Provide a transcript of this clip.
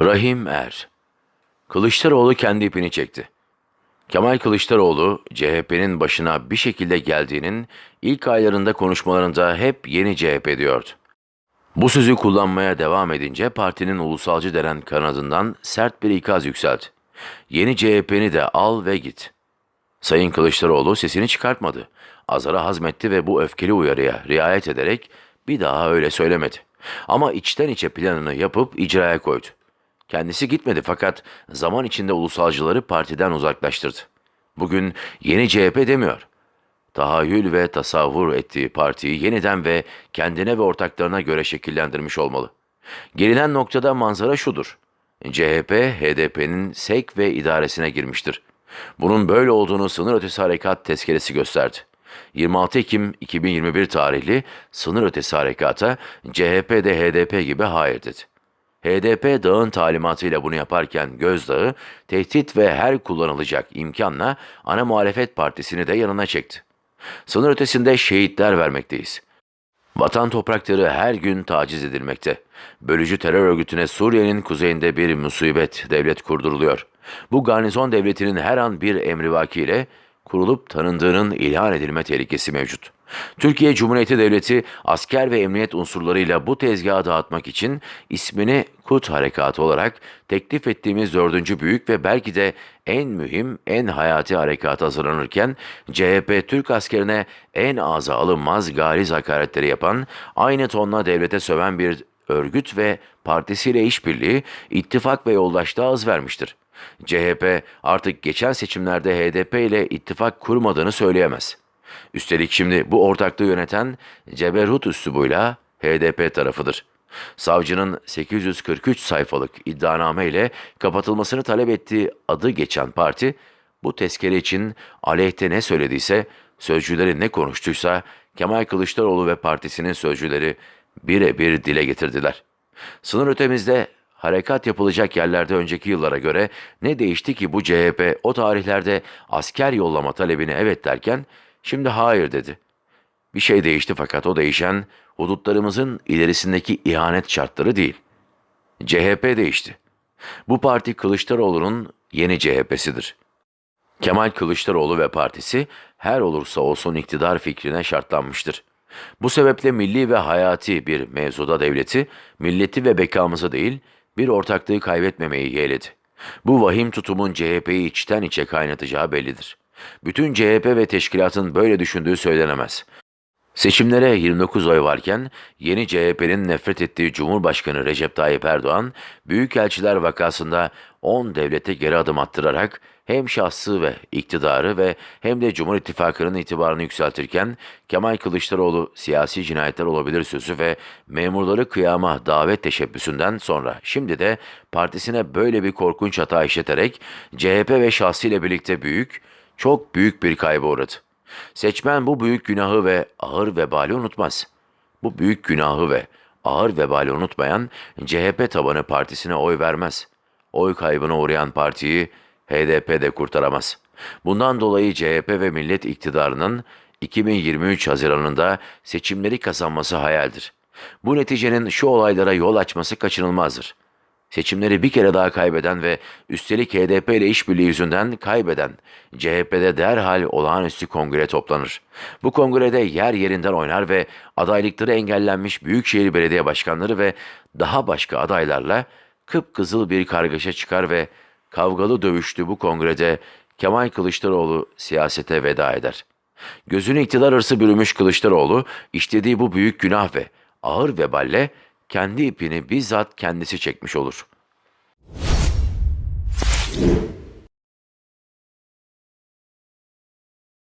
Rahim Er Kılıçdaroğlu kendi ipini çekti. Kemal Kılıçdaroğlu, CHP'nin başına bir şekilde geldiğinin ilk aylarında konuşmalarında hep yeni CHP diyordu. Bu sözü kullanmaya devam edince partinin ulusalcı denen kanadından sert bir ikaz yükseldi. Yeni CHP'ni de al ve git. Sayın Kılıçdaroğlu sesini çıkartmadı. Azara hazmetti ve bu öfkeli uyarıya riayet ederek bir daha öyle söylemedi. Ama içten içe planını yapıp icraya koydu. Kendisi gitmedi fakat zaman içinde ulusalcıları partiden uzaklaştırdı. Bugün yeni CHP demiyor. Tahayyül ve tasavvur ettiği partiyi yeniden ve kendine ve ortaklarına göre şekillendirmiş olmalı. Gelinen noktada manzara şudur. CHP, HDP'nin sek ve idaresine girmiştir. Bunun böyle olduğunu sınır ötesi harekat tezkeresi gösterdi. 26 Ekim 2021 tarihli sınır ötesi harekata CHP de HDP gibi hayır dedi. HDP dağın talimatıyla bunu yaparken gözdağı, tehdit ve her kullanılacak imkanla ana muhalefet partisini de yanına çekti. Sınır ötesinde şehitler vermekteyiz. Vatan toprakları her gün taciz edilmekte. Bölücü terör örgütüne Suriye'nin kuzeyinde bir musibet devlet kurduruluyor. Bu garnizon devletinin her an bir emrivaki ile kurulup tanındığının ilan edilme tehlikesi mevcut. Türkiye Cumhuriyeti Devleti asker ve emniyet unsurlarıyla bu tezgahı dağıtmak için ismini Kut Harekatı olarak teklif ettiğimiz dördüncü büyük ve belki de en mühim, en hayati harekata hazırlanırken CHP Türk askerine en ağza alınmaz galiz hakaretleri yapan, aynı tonla devlete söven bir örgüt ve partisiyle işbirliği, ittifak ve yoldaşlığa hız vermiştir. CHP artık geçen seçimlerde HDP ile ittifak kurmadığını söyleyemez. Üstelik şimdi bu ortaklığı yöneten Ceberhut üslubuyla HDP tarafıdır. Savcının 843 sayfalık iddianame ile kapatılmasını talep ettiği adı geçen parti, bu tezkere için aleyhte ne söylediyse, sözcüleri ne konuştuysa Kemal Kılıçdaroğlu ve partisinin sözcüleri birebir dile getirdiler. Sınır ötemizde harekat yapılacak yerlerde önceki yıllara göre ne değişti ki bu CHP o tarihlerde asker yollama talebine evet derken şimdi hayır dedi. Bir şey değişti fakat o değişen hudutlarımızın ilerisindeki ihanet şartları değil. CHP değişti. Bu parti Kılıçdaroğlu'nun yeni CHP'sidir. Kemal Kılıçdaroğlu ve partisi her olursa olsun iktidar fikrine şartlanmıştır. Bu sebeple milli ve hayati bir mevzuda devleti, milleti ve bekamızı değil, bir ortaklığı kaybetmemeyi yeğledi. Bu vahim tutumun CHP'yi içten içe kaynatacağı bellidir. Bütün CHP ve teşkilatın böyle düşündüğü söylenemez. Seçimlere 29 oy varken yeni CHP'nin nefret ettiği Cumhurbaşkanı Recep Tayyip Erdoğan, Büyükelçiler vakasında 10 devlete geri adım attırarak hem şahsı ve iktidarı ve hem de Cumhur İttifakı'nın itibarını yükseltirken Kemal Kılıçdaroğlu siyasi cinayetler olabilir sözü ve memurları kıyama davet teşebbüsünden sonra şimdi de partisine böyle bir korkunç hata işleterek CHP ve şahsıyla birlikte büyük, çok büyük bir kayba uğradı. Seçmen bu büyük günahı ve ağır vebali unutmaz. Bu büyük günahı ve ağır vebali unutmayan CHP tabanı partisine oy vermez. Oy kaybına uğrayan partiyi HDP de kurtaramaz. Bundan dolayı CHP ve millet iktidarının 2023 Haziran'ında seçimleri kazanması hayaldir. Bu neticenin şu olaylara yol açması kaçınılmazdır. Seçimleri bir kere daha kaybeden ve üstelik HDP ile işbirliği yüzünden kaybeden CHP'de derhal olağanüstü kongre toplanır. Bu kongrede yer yerinden oynar ve adaylıkları engellenmiş büyükşehir belediye başkanları ve daha başka adaylarla kıpkızıl bir kargaşa çıkar ve kavgalı dövüştü bu kongrede Kemal Kılıçdaroğlu siyasete veda eder. Gözünü iktidar hırsı bürümüş Kılıçdaroğlu işlediği bu büyük günah ve ağır veballe kendi ipini bizzat kendisi çekmiş olur.